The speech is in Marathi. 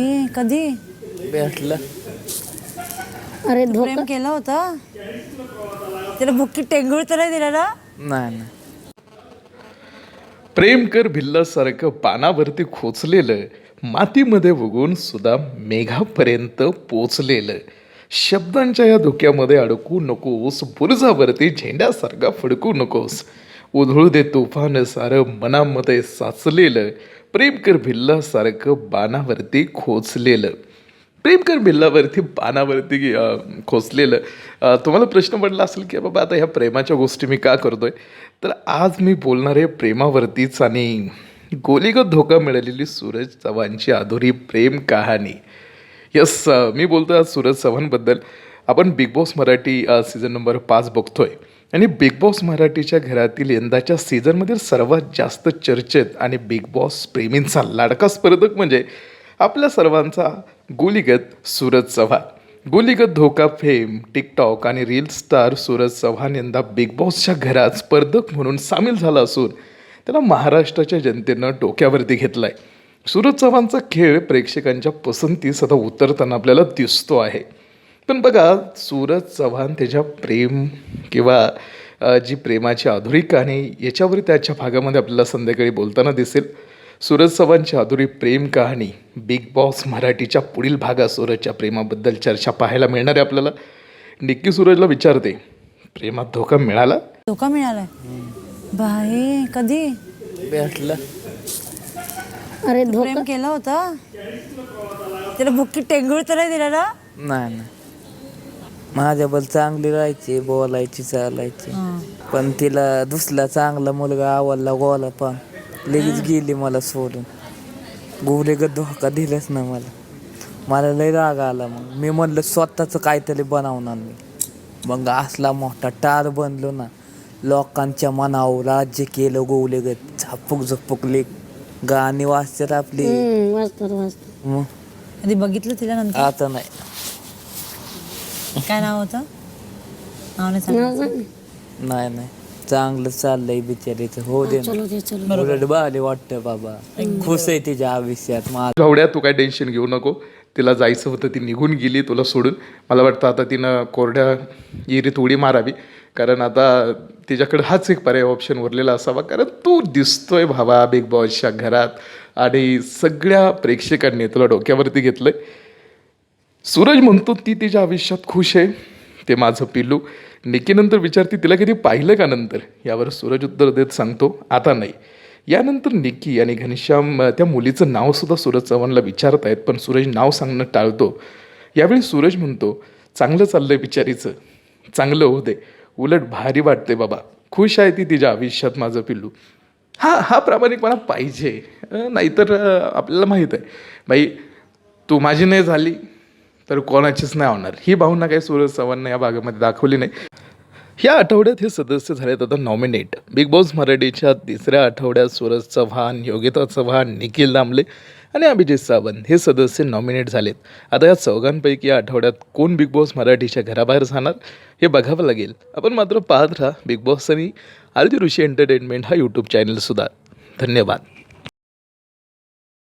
ए, कधी? भेटलं. अरे प्रेम धोका. केलं होतं? त्याला बुक्की टेंगूळ तर नाही दिला ना नाही नाही. प्रेम कर भिल्लासारखं पानावरती खोचलेलं मातीमध्ये उगून सुद्धा मेघापर्यंत पोचलेलं. शब्दांच्या या धुक्यामध्ये अडकू नकोस बुरजावरती झेंड्यासारखा फडकू नकोस. उधळू दे तुफान सारं मनामध्ये साचलेलं. प्रेमकर भिल्लासारखं बाणावरती खोचलेलं. प्रेमकर भिल्लावरती बानावरती खोचलेलं. तुम्हाला प्रश्न पडला असेल की बाबा आता ह्या प्रेमाच्या गोष्टी मी का करतोय? तर आज मी बोलणार आहे प्रेमावरतीच आणि गोलीगत धोका मिळालेली सूरज चव्हाणची अधुरी प्रेम कहाणी. यस मी बोलतो आज सूरज चव्हाणबद्दल. आपण Bigg Boss Marathi season number पाच बघतोय. आणि बिग बॉस मराठीच्या घरातील यंदाच्या सीझनमधील सर्वात जास्त चर्चेत आणि बिग बॉस प्रेमींचा लाडका स्पर्धक म्हणजे आपल्या सर्वांचा गुलीगत सूरज चव्हाण. गुलीगत धोका फेम टिकटॉक आणि रील स्टार सूरज चव्हाण यंदा बिग बॉसच्या घरात स्पर्धक म्हणून सामील झाला असून त्याला महाराष्ट्राच्या जनतेनं डोक्यावरती घेतला आहे सूरज चव्हाणचा खेळ प्रेक्षकांच्या पसंतीस आता उतरताना आपल्याला दिसतो आहे. पण बघा सूरज चव्हाण त्याच्या प्रेम किंवा जी प्रेमाची अधुरी कहाणी याच्यावर त्याच्या भागामध्ये आपल्याला संध्याकाळी बोलताना दिसेल. सूरज चव्हाणची अधुरी प्रेम कहाणी बिग बॉस मराठीच्या पुढील भागात सूरजच्या प्रेमाबद्दल चर्चा पाहायला मिळणार आहे आपल्याला. निक्की सूरजला विचारते प्रेमात धोका मिळाला? धोका मिळालाय? बाई कधी? भेटलं. अरे धोका प्रेम केलं होतं? त्याला बुक्की टेंगूळ तर नाही दिला ना? नाही. नाही माझ्याबद्दल चांगली राहायची बोलायची चालायची. पण तिला दुसरा चांगला मुलगा आवडला गोला पण. लगेच गेली मला सोडून. गोले धोका दिलाच ना मला. मला लय राग आला मग. मी म्हणलं स्वतःच काहीतरी बनवणार मी. मग असला मोठा टार बनलो ना लोकांच्या मनावर राज्य केलं गोवलेगत झापूक झपूक लेख गाणी वाचतात आपली. मग? कधी बघितलं तिला नंतर? आता नाही. काय नाव होतं? नाव नाही. नाही नाही. चांगलं चाललंय बिचारीचं हो दे ना. चलो दे चलो. उलट भारी वाटतं बाबा. खुश आहे तिच्या आयुष्यात. माझ तू काय टेन्शन घेऊ नको. तिला जायचं होतं ती निघून गेली तुला सोडून. मला वाटतं आता तिनं कोरड्या इरीत उडी मारावी. कारण आता तिच्याकडे हाच एक पर्याय ऑप्शन उरलेला असावा. कारण तू दिसतोय भावा बिग बॉसच्या घरात. आणि सगळ्या प्रेक्षकांनी तुला डोक्यावरती घेतलंय. सूरज म्हणतो ती तिच्या आयुष्यात खुश आहे. ते माझं पिल्लू. निकीनंतर विचारते तिला कधी पाहिलं का नंतर? यावर सूरज उत्तर देत सांगतो आता नाही. यानंतर निकी आणि घनश्याम त्या मुलीचं नावसुद्धा सूरज चव्हाणला विचारत आहेत पण सूरज नाव सांगणं टाळतो. यावेळी सूरज म्हणतो चांगलं चाललंय बिचारीचं. चांगलं होऊ दे. उलट भारी वाटते बाबा. खुश आहे ती तिच्या आयुष्यात माझं पिल्लू. हा हा प्रामाणिकपणा पाहिजे. नाहीतर आपल्याला माहीत आहे. बाई तू माझी नाही झाली. तर कोणाचीच नाही होणार. ही भावना काही सूरज चव्हाण या भागामध्ये दाखवली नाही. या आठवड्यात हे सदस्य झालेत आता नॉमिनेट बिग बॉस मराठीच्या तिसऱ्या आठवड्यात सूरज चव्हाण योगिता चव्हाण निखिल दामले आणि अभिजित सावंत हे सदस्य नॉमिनेट झालेत. आता या चौघांपैकी या आठवड्यात कोण बिग बॉस मराठीच्या घराबाहेर जाणार हे बघावं लागेल. आपण मात्र पाहत राहा बिग बॉस आणि आरती ऋषी एंटरटेनमेंट हा यूट्यूब चॅनलसुद्धा धन्यवाद.